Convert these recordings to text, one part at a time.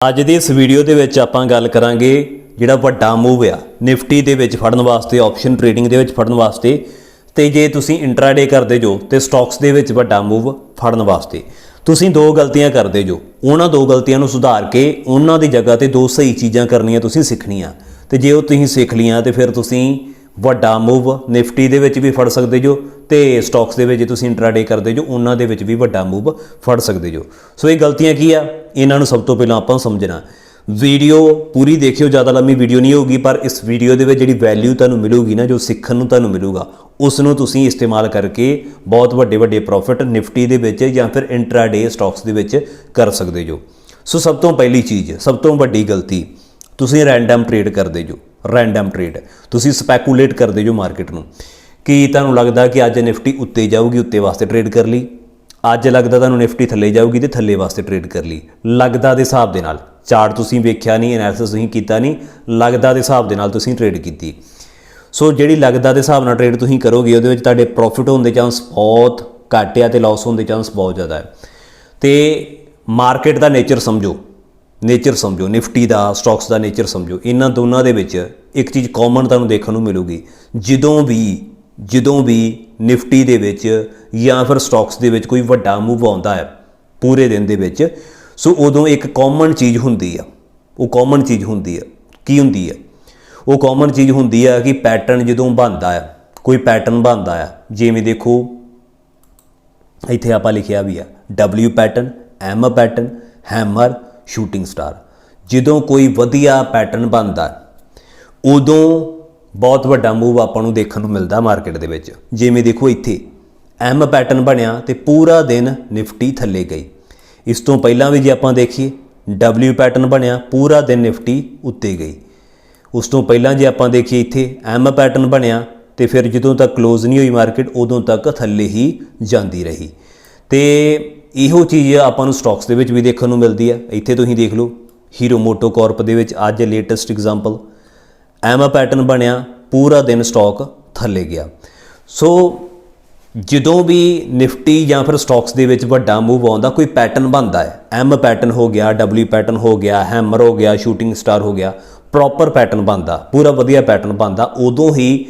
ਅੱਜ ਦੀ ਇਸ ਵੀਡੀਓ ਦੇ ਵਿੱਚ ਆਪਾਂ ਗੱਲ ਕਰਾਂਗੇ ਜਿਹੜਾ ਵੱਡਾ ਮੂਵ ਆ, ਨਿਫਟੀ ਦੇ ਵਿੱਚ ਫੜਨ ਵਾਸਤੇ ਆਪਸ਼ਨ ਟ੍ਰੇਡਿੰਗ ਦੇ ਵਿੱਚ ਫੜਨ ਵਾਸਤੇ। ਤੇ ਜੇ ਤੁਸੀਂ ਇੰਟਰਾਡੇ ਕਰਦੇ ਜੋ, ਤੇ ਸਟਾਕਸ ਦੇ ਵਿੱਚ ਵੱਡਾ ਮੂਵ ਫੜਨ ਵਾਸਤੇ। ਤੁਸੀਂ ਦੋ ਗਲਤੀਆਂ ਕਰਦੇ ਜੋ, ਉਹਨਾਂ ਦੋ ਗਲਤੀਆਂ ਨੂੰ ਸੁਧਾਰ ਕੇ ਉਹਨਾਂ ਦੀ ਜਗ੍ਹਾ ਤੇ ਦੋ ਸਹੀ ਚੀਜ਼ਾਂ ਕਰਨੀਆਂ ਤੁਸੀਂ ਸਿੱਖਣੀਆਂ। ਤੇ ਜੇ ਉਹ ਤੁਸੀਂ ਸਿੱਖ ਲੀਆਂ ਤੇ ਫਿਰ ਤੁਸੀਂ ਵੱਡਾ ਮੂਵ ਨਿਫਟੀ ਦੇ ਵਿੱਚ ਵੀ ਫੜ ਸਕਦੇ ਜੋ ਤੇ ਸਟਾਕਸ ਦੇ ਵਿੱਚ ਜੇ ਤੁਸੀਂ ਇੰਟਰਾਡੇ ਕਰਦੇ ਜੋ, ਉਹਨਾਂ ਦੇ ਵਿੱਚ ਵੀ ਵੱਡਾ ਮੂਵ ਫੜ ਸਕਦੇ ਜੋ। ਸੋ ਇਹ ਗਲਤੀਆਂ ਕੀ ਆ? ਇਹਨਾਂ ਨੂੰ ਸਭ ਤੋਂ ਪਹਿਲਾਂ ਆਪਾਂ ਸਮਝਣਾ। ਵੀਡੀਓ ਪੂਰੀ ਦੇਖਿਓ, ਜ਼ਿਆਦਾ ਲੰਮੀ ਵੀਡੀਓ ਨਹੀਂ ਹੋਊਗੀ, ਪਰ ਇਸ ਵੀਡੀਓ ਦੇ ਵਿੱਚ ਜਿਹੜੀ ਵੈਲਿਊ ਤੁਹਾਨੂੰ ਮਿਲੂਗੀ ਨਾ, ਜੋ ਸਿੱਖਣ ਨੂੰ ਤੁਹਾਨੂੰ ਮਿਲੂਗਾ ਉਸ ਨੂੰ ਤੁਸੀਂ ਇਸਤੇਮਾਲ ਕਰਕੇ ਬਹੁਤ ਵੱਡੇ ਵੱਡੇ ਪ੍ਰੋਫਿਟ ਨਿਫਟੀ ਦੇ ਵਿੱਚ ਜਾਂ ਫਿਰ ਇੰਟਰਾਡੇ ਸਟਾਕਸ ਦੇ ਵਿੱਚ ਕਰ ਸਕਦੇ ਜੋ। ਸੋ ਸਭ ਤੋਂ ਪਹਿਲੀ ਚੀਜ਼, ਸਭ ਤੋਂ ਵੱਡੀ ਗਲਤੀ, ਤੁਸੀਂ ਰੈਂਡਮ ਟ੍ਰੇਡ ਕਰਦੇ ਜੋ। ਰੈਂਡਮ ਟ੍ਰੇਡ ਤੁਸੀਂ ਸਪੈਕੂਲੇਟ ਕਰਦੇ ਜੋ ਮਾਰਕੀਟ ਨੂੰ। ਕਿ ਤੁਹਾਨੂੰ ਲੱਗਦਾ ਕਿ ਅੱਜ ਨਿਫਟੀ ਉੱਤੇ ਜਾਊਗੀ, ਉੱਤੇ ਵਾਸਤੇ ਟ੍ਰੇਡ ਕਰ ਲਈ? ਅੱਜ ਲੱਗਦਾ ਤੁਹਾਨੂੰ ਨਿਫਟੀ ਥੱਲੇ ਜਾਊਗੀ ਤੇ ਥੱਲੇ ਵਾਸਤੇ ਟ੍ਰੇਡ ਕਰ ਲਈ। ਲੱਗਦਾ ਦੇ ਹਿਸਾਬ ਦੇ ਨਾਲ। ਚਾਰਟ ਤੁਸੀਂ ਵੇਖਿਆ ਨਹੀਂ ਐਨਾਲਿਸਿਸ ਤੁਸੀਂ ਕੀਤਾ ਨਹੀਂ। ਲੱਗਦਾ ਦੇ ਹਿਸਾਬ ਦੇ ਨਾਲ ਤੁਸੀਂ ਟ੍ਰੇਡ ਕੀਤੀ। ਸੋ ਜਿਹੜੀ ਲੱਗਦਾ ਦੇ ਹਿਸਾਬ ਨਾਲ ਟ੍ਰੇਡ ਤੁਸੀਂ ਕਰੋਗੇ, ਉਹਦੇ ਵਿੱਚ ਤੁਹਾਡੇ ਪ੍ਰੋਫਿਟ ਹੋਣ ਦੇ ਚਾਂਸ ਬਹੁਤ ਘੱਟ ਆ ਤੇ ਲਾਸ ਹੋਣ ਦੇ ਚਾਂਸ ਬਹੁਤ ਜ਼ਿਆਦਾ ਹੈ ਤੇ ਮਾਰਕੀਟ ਦਾ ਨੇਚਰ ਸਮਝੋ। ਨੇਚਰ ਸਮਝੋ ਨਿਫਟੀ ਦਾ ਸਟਾਕਸ ਦਾ ਨੇਚਰ ਸਮਝੋ, ਇਹਨਾਂ ਦੋਨਾਂ ਦੇ ਵਿੱਚ ਇੱਕ ਚੀਜ਼ ਕਾਮਨ ਤੁਹਾਨੂੰ ਦੇਖਣ ਨੂੰ ਮਿਲੂਗੀ। ਜਦੋਂ ਵੀ ਜਦੋਂ ਵੀ ਨਿਫਟੀ ਦੇ ਵਿੱਚ ਜਾਂ ਫਿਰ ਸਟਾਕਸ ਦੇ ਵਿੱਚ ਕੋਈ ਵੱਡਾ ਮੂਵ ਆਉਂਦਾ ਹੈ, ਪੂਰੇ ਦਿਨ ਦੇ ਵਿੱਚ, ਸੋ ਉਦੋਂ ਇੱਕ ਕਾਮਨ ਚੀਜ਼ ਹੁੰਦੀ ਆ। ਉਹ ਕਾਮਨ ਚੀਜ਼ ਹੁੰਦੀ ਆ। ਕੀ ਹੁੰਦੀ ਆ? ਉਹ ਕਾਮਨ ਚੀਜ਼ ਹੁੰਦੀ ਆ ਕਿ ਪੈਟਰਨ ਜਦੋਂ ਬਣਦਾ ਆ, ਕੋਈ ਪੈਟਰਨ ਬਣਦਾ ਆ, ਜਿਵੇਂ ਦੇਖੋ, ਇੱਥੇ ਆਪਾਂ ਲਿਖਿਆ ਵੀ ਆ, W pattern M pattern hammer shooting star. ਜਦੋਂ ਕੋਈ ਵਧੀਆ ਪੈਟਰਨ ਬਣਦਾ, ਉਦੋਂ ਬਹੁਤ ਵੱਡਾ ਮੂਵ ਆਪਾਂ ਨੂੰ ਦੇਖਣ ਨੂੰ ਮਿਲਦਾ ਮਾਰਕੀਟ ਦੇ ਵਿੱਚ। ਜਿਵੇਂ ਦੇਖੋ ਇੱਥੇ, M ਪੈਟਰਨ ਬਣਿਆ ਤੇ ਪੂਰਾ ਦਿਨ ਨਿਫਟੀ ਥੱਲੇ ਗਈ। ਇਸ ਤੋਂ ਪਹਿਲਾਂ ਵੀ ਜੇ ਆਪਾਂ ਦੇਖੀਏ, W ਪੈਟਰਨ ਬਣਿਆ, ਪੂਰਾ ਦਿਨ ਨਿਫਟੀ ਉੱਤੇ ਗਈ। ਉਸ ਤੋਂ ਪਹਿਲਾਂ ਜੇ ਆਪਾਂ ਦੇਖੀਏ ਇੱਥੇ, M ਪੈਟਰਨ ਬਣਿਆ ਤੇ ਫਿਰ ਜਦੋਂ ਤੱਕ ক্লোਜ਼ ਨਹੀਂ ਹੋਈ ਮਾਰਕੀਟ ਉਦੋਂ ਤੱਕ ਥੱਲੇ ਹੀ ਜਾਂਦੀ ਰਹੀ। ਤੇ ਇਹੋ ਚੀਜ਼ ਆਪਾਂ ਨੂੰ ਸਟਾਕਸ ਦੇ ਵਿੱਚ ਵੀ ਦੇਖਣ ਨੂੰ ਮਿਲਦੀ ਹੈ। ਇੱਥੇ ਤੁਸੀਂ ਦੇਖ ਲਓ ਹੀਰੋ ਮੋਟੋ ਕਾਰਪ ਦੇ ਵਿੱਚ ਅੱਜ ਲੇਟੈਸਟ ਐਗਜ਼ਾਮਪਲ ਐਮ ਪੈਟਰਨ ਬਣਿਆ, ਪੂਰਾ ਦਿਨ ਸਟਾਕ ਥੱਲੇ ਗਿਆ। ਸੋ ਜਦੋਂ ਵੀ ਨਿਫਟੀ ਜਾਂ ਫਿਰ ਸਟਾਕਸ ਦੇ ਵਿੱਚ ਵੱਡਾ ਮੂਵ ਆਉਂਦਾ, ਕੋਈ ਪੈਟਰਨ ਬਣਦਾ ਹੈ। ਐਮ ਪੈਟਰਨ ਹੋ ਗਿਆ ਡਬਲਯੂ ਪੈਟਰਨ ਹੋ ਗਿਆ ਹੈਮਰ ਹੋ ਗਿਆ ਸ਼ੂਟਿੰਗ ਸਟਾਰ ਹੋ ਗਿਆ ਪ੍ਰੋਪਰ ਪੈਟਰਨ ਬਣਦਾ, ਪੂਰਾ ਵਧੀਆ ਪੈਟਰਨ ਬਣਦਾ, ਉਦੋਂ ਹੀ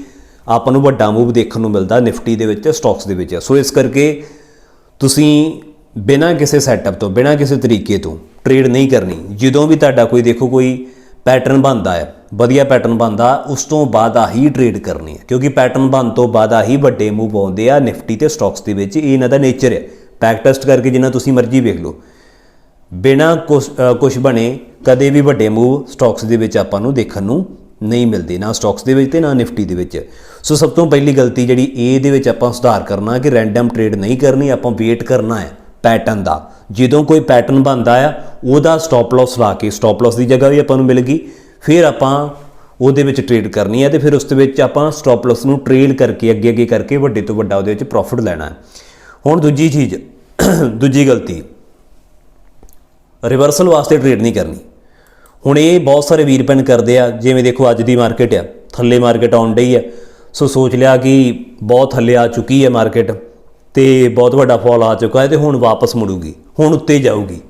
ਆਪਾਂ ਨੂੰ ਵੱਡਾ ਮੂਵ ਦੇਖਣ ਨੂੰ ਮਿਲਦਾ ਨਿਫਟੀ ਦੇ ਵਿੱਚ ਸਟਾਕਸ ਦੇ ਵਿੱਚ। ਸੋ ਇਸ ਕਰਕੇ ਤੁਸੀਂ ਬਿਨਾਂ ਕਿਸੇ ਸੈਟਅਪ ਤੋਂ, ਬਿਨਾਂ ਕਿਸੇ ਤਰੀਕੇ ਤੋਂ ਟ੍ਰੇਡ ਨਹੀਂ ਕਰਨੀ। ਜਦੋਂ ਵੀ ਤੁਹਾਡਾ ਕੋਈ ਦੇਖੋ ਕੋਈ ਪੈਟਰਨ ਬਣਦਾ ਹੈ, ਵਧੀਆ ਪੈਟਰਨ ਬਣਦਾ, ਉਸ ਤੋਂ ਬਾਅਦ ਆ ਹੀ ਟ੍ਰੇਡ ਕਰਨੀ ਹੈ। ਕਿਉਂਕਿ ਪੈਟਰਨ ਬਣ ਤੋਂ ਬਾਅਦ ਆ ਹੀ ਵੱਡੇ ਮੂਵ ਆਉਂਦੇ ਆ ਨਿਫਟੀ ਤੇ ਸਟਾਕਸ ਦੇ ਵਿੱਚ। ਇਹ ਇਹਨਾਂ ਦਾ ਨੇਚਰ ਹੈ। ਬੈਕ ਟੈਸਟ ਕਰਕੇ ਜਿੰਨਾ ਤੁਸੀਂ ਮਰਜ਼ੀ ਵੇਖ ਲਓ। ਬਿਨਾਂ ਕੁਝ ਬਣੇ ਕਦੇ ਵੀ ਵੱਡੇ ਮੂਵ ਸਟਾਕਸ ਦੇ ਵਿੱਚ ਆਪਾਂ ਨੂੰ ਦੇਖਣ ਨੂੰ ਨਹੀਂ ਮਿਲਦੇ, ਨਾ ਸਟਾਕਸ ਦੇ ਵਿੱਚ ਤੇ ਨਾ ਨਿਫਟੀ ਦੇ ਵਿੱਚ। ਸੋ ਸਭ ਤੋਂ ਪਹਿਲੀ ਗਲਤੀ ਜਿਹੜੀ ਇਹ ਦੇ ਵਿੱਚ ਆਪਾਂ ਸੁਧਾਰ ਕਰਨਾ ਕਿ ਰੈਂਡਮ ਟ੍ਰੇਡ ਨਹੀਂ ਕਰਨੀ, ਆਪਾਂ ਵੇਟ ਕਰਨਾ ਹੈ। ਪੈਟਰਨ ਦਾ। ਜਦੋਂ ਕੋਈ ਪੈਟਰਨ ਬਣਦਾ ਆ, ਉਹਦਾ ਸਟਾਪ ਲਾਸ ਲਾ ਕੇ ਸਟਾਪ ਲਾਸ ਦੀ ਜਗ੍ਹਾ ਵੀ ਆਪਾਂ ਨੂੰ ਮਿਲ ਗਈ। ਫਿਰ ਆਪਾਂ ਉਹਦੇ ਵਿੱਚ ਟ੍ਰੇਡ ਕਰਨੀ ਹੈ ਤੇ ਫਿਰ ਉਸ ਦੇ ਵਿੱਚ ਆਪਾਂ ਸਟਾਪ ਲਾਸ ਨੂੰ ਟ੍ਰੇਲ ਕਰਕੇ, ਅੱਗੇ ਅੱਗੇ ਕਰਕੇ ਵੱਡੇ ਤੋਂ ਵੱਡਾ ਉਹਦੇ ਵਿੱਚ ਪ੍ਰੋਫਿਟ ਲੈਣਾ ਹੁਣ ਦੂਜੀ ਚੀਜ਼, ਦੂਜੀ ਗਲਤੀ। ਰਿਵਰਸਲ ਵਾਸਤੇ ਟ੍ਰੇਡ ਨਹੀਂ ਕਰਨੀ। ਹੁਣ ਇਹ ਬਹੁਤ ਸਾਰੇ ਵੀਰ ਪੈਨ ਕਰਦੇ ਆ, ਜਿਵੇਂ ਦੇਖੋ ਅੱਜ ਦੀ ਮਾਰਕੀਟ ਆ, ਥੱਲੇ ਮਾਰਕੀਟ ਆਉਣ ਡਈ ਆ। ਸੋ ਸੋਚ ਲਿਆ ਕਿ ਬਹੁਤ ਥੱਲੇ ਆ ਚੁੱਕੀ ਹੈ ਮਾਰਕੀਟ ਤੇ ਬਹੁਤ ਵੱਡਾ ਫਾਲ ਆ ਚੁੱਕਾ ਹੈ ਤੇ ਹੁਣ ਵਾਪਸ ਮੁੜੂਗੀ, ਹੁਣ ਉੱਤੇ ਜਾਊਗੀ।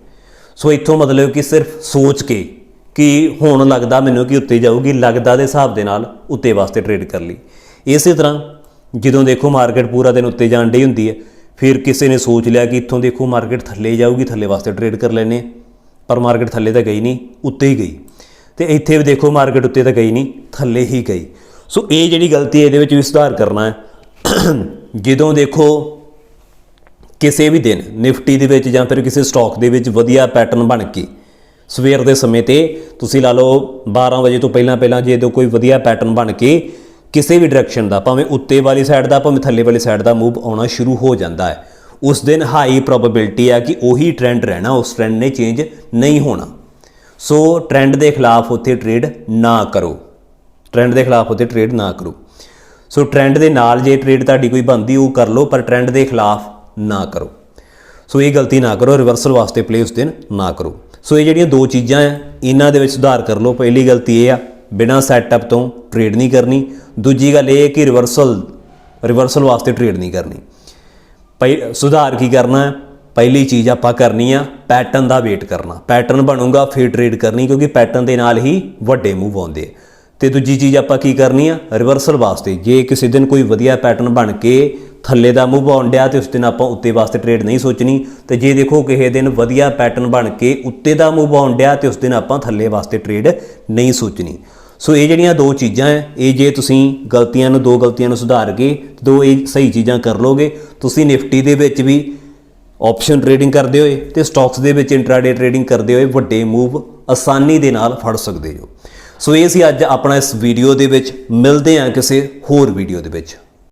ਸੋ ਇੱਥੋਂ ਮਤਲਬ ਕਿ ਸਿਰਫ ਸੋਚ ਕੇ ਕਿ ਹੁਣ ਲੱਗਦਾ ਮੈਨੂੰ ਕਿ ਉੱਤੇ ਜਾਊਗੀ, ਲੱਗਦਾ ਦੇ ਹਿਸਾਬ ਦੇ ਨਾਲ ਉੱਤੇ ਵਾਸਤੇ ਟ੍ਰੇਡ ਕਰ ਲਈ। ਇਸੇ ਤਰ੍ਹਾਂ ਜਦੋਂ ਦੇਖੋ ਮਾਰਕੀਟ ਪੂਰਾ ਦਿਨ ਉੱਤੇ ਜਾਣ ਡਈ ਹੁੰਦੀ ਹੈ, ਫਿਰ ਕਿਸੇ ਨੇ ਸੋਚ ਲਿਆ ਕਿ ਇੱਥੋਂ ਦੇਖੋ ਮਾਰਕੀਟ ਥੱਲੇ ਜਾਊਗੀ, ਥੱਲੇ ਵਾਸਤੇ ਟ੍ਰੇਡ ਕਰ ਲੈਨੇ ਪਰ ਮਾਰਕੀਟ ਥੱਲੇ ਤਾਂ ਗਈ ਨਹੀਂ, ਉੱਤੇ ਹੀ ਗਈ। ਤੇ ਇੱਥੇ ਵੀ ਦੇਖੋ ਮਾਰਕੀਟ ਉੱਤੇ ਤਾਂ ਗਈ ਨਹੀਂ, ਥੱਲੇ ਹੀ ਗਈ। ਸੋ ਇਹ ਜਿਹੜੀ ਗਲਤੀ ਹੈ, ਇਹਦੇ ਵਿੱਚ ਵੀ ਸੁਧਾਰ ਕਰਨਾ ਹੈ। ਜਦੋਂ ਦੇਖੋ ਕਿਸੇ ਵੀ ਦਿਨ ਨਿਫਟੀ ਦੇ ਵਿੱਚ ਜਾਂ ਫਿਰ ਕਿਸੇ ਸਟਾਕ ਦੇ ਵਿੱਚ ਵਧੀਆ ਪੈਟਰਨ ਬਣ ਕੇ ਸਵੇਰ ਦੇ ਸਮੇਂ ਤੇ ਤੁਸੀਂ ਲਾ ਲਓ 12 ਵਜੇ ਤੋਂ ਪਹਿਲਾਂ ਪਹਿਲਾਂ ਜੇ ਕੋਈ ਵਧੀਆ ਪੈਟਰਨ ਬਣ ਕੇ ਕਿਸੇ ਵੀ ਡਾਇਰੈਕਸ਼ਨ ਦਾ, ਭਾਵੇਂ ਉੱਤੇ ਵਾਲੀ ਸਾਈਡ ਦਾ, ਭਾਵੇਂ ਥੱਲੇ ਵਾਲੀ ਸਾਈਡ ਦਾ ਮੂਵ ਆਉਣਾ ਸ਼ੁਰੂ ਹੋ ਜਾਂਦਾ ਹੈ, ਉਸ ਦਿਨ ਹਾਈ ਪ੍ਰੋਬੇਬਿਲਟੀ ਹੈ ਕਿ ਉਹੀ ਟ੍ਰੈਂਡ ਰਹਿਣਾ, ਉਸ ਟ੍ਰੈਂਡ ਨੇ ਚੇਂਜ ਨਹੀਂ ਹੋਣਾ। ਸੋ ਟ੍ਰੈਂਡ ਦੇ ਖਿਲਾਫ ਉੱਥੇ ਟ੍ਰੇਡ ਨਾ ਕਰੋ। ਟ੍ਰੈਂਡ ਦੇ ਖਿਲਾਫ ਉੱਥੇ ਟ੍ਰੇਡ ਨਾ ਕਰੋ। ਸੋ ਟ੍ਰੈਂਡ ਦੇ ਨਾਲ ਜੇ ਟ੍ਰੇਡ ਤੁਹਾਡੀ ਕੋਈ ਬਣਦੀ, ਉਹ ਕਰ ਲਓ, ਪਰ ਟ੍ਰੈਂਡ ਦੇ ਖਿਲਾਫ ਨਾ ਕਰੋ। ਸੋ ਇਹ ਗਲਤੀ ਨਾ ਕਰੋ ਰਿਵਰਸਲ ਵਾਸਤੇ ਪਲੇ ਉਸ ਦਿਨ ਨਾ ਕਰੋ। ਸੋ ਇਹ ਜਿਹੜੀਆਂ ਦੋ ਚੀਜ਼ਾਂ ਆ, ਇਹਨਾਂ ਦੇ ਵਿੱਚ ਸੁਧਾਰ ਕਰ ਲਓ। ਪਹਿਲੀ ਗਲਤੀ ਇਹ ਆ, ਬਿਨਾਂ ਸੈਟਅਪ ਤੋਂ ਟ੍ਰੇਡ ਨਹੀਂ ਕਰਨੀ। ਦੂਜੀ ਗੱਲ ਇਹ ਹੈ ਕਿ ਰਿਵਰਸਲ ਰਿਵਰਸਲ ਵਾਸਤੇ ਟ੍ਰੇਡ ਨਹੀਂ ਕਰਨੀ। ਪਹਿ ਸੁਧਾਰ ਕੀ ਕਰਨਾ ਹੈ? ਪਹਿਲੀ ਚੀਜ਼ ਆਪਾਂ ਕਰਨੀ ਆ ਪੈਟਰਨ ਦਾ ਵੇਟ ਕਰਨਾ। ਪੈਟਰਨ ਬਣੂਗਾ, ਫਿਰ ਟ੍ਰੇਡ ਕਰਨੀ, ਕਿਉਂਕਿ ਪੈਟਰਨ ਦੇ ਨਾਲ ਹੀ ਵੱਡੇ ਮੂਵ ਆਉਂਦੇ ਆ। ਤੇ ਦੂਜੀ ਚੀਜ਼ ਆਪਾਂ ਕੀ ਕਰਨੀ ਆ? ਰਿਵਰਸਲ ਵਾਸਤੇ। ਜੇ ਕਿਸੇ ਦਿਨ ਕੋਈ ਵਧੀਆ ਪੈਟਰਨ ਬਣ ਕੇ ਥੱਲੇ ਦਾ ਮੂਵ ਆਉਣ ਡਿਆ ਤੇ ਉਸ ਦਿਨ ਆਪਾਂ ਉੱਤੇ ਵਾਸਤੇ ਟ੍ਰੇਡ ਨਹੀਂ ਸੋਚਣੀ। ਤੇ ਜੇ ਦੇਖੋ ਕਿਸੇ ਦਿਨ ਵਧੀਆ ਪੈਟਰਨ ਬਣ ਕੇ ਉੱਤੇ ਦਾ ਮੂਵ ਆਉਣ ਡਿਆ ਤੇ ਉਸ ਦਿਨ ਆਪਾਂ ਥੱਲੇ ਵਾਸਤੇ ਟ੍ਰੇਡ ਨਹੀਂ ਸੋਚਣੀ। ਸੋ ਇਹ ਜਿਹੜੀਆਂ ਦੋ ਚੀਜ਼ਾਂ ਹੈ ਇਹ ਜੇ ਤੁਸੀਂ ਗਲਤੀਆਂ ਨੂੰ ਦੋ ਗਲਤੀਆਂ ਨੂੰ ਸੁਧਾਰ ਕੇ ਦੋ ਇਹ ਸਹੀ ਚੀਜ਼ਾਂ ਕਰ ਲੋਗੇ ਤੁਸੀਂ ਨਿਫਟੀ ਦੇ ਵਿੱਚ ਵੀ ਆਪਸ਼ਨ ਟ੍ਰੇਡਿੰਗ ਕਰਦੇ ਹੋਏ ਤੇ ਸਟਾਕਸ ਦੇ ਵਿੱਚ ਇੰਟਰਾਡੇ ਟ੍ਰੇਡਿੰਗ ਕਰਦੇ ਹੋਏ ਵੱਡੇ ਮੂਵ ਆਸਾਨੀ ਦੇ ਨਾਲ ਫੜ ਸਕਦੇ ਹੋ। ਸੋ ਇਹ ਸੀ ਅੱਜ ਆਪਣਾ ਇਸ ਵੀਡੀਓ ਦੇ ਵਿੱਚ। ਮਿਲਦੇ ਹਾਂ ਕਿਸੇ ਹੋਰ ਵੀਡੀਓ ਦੇ ਵਿੱਚ।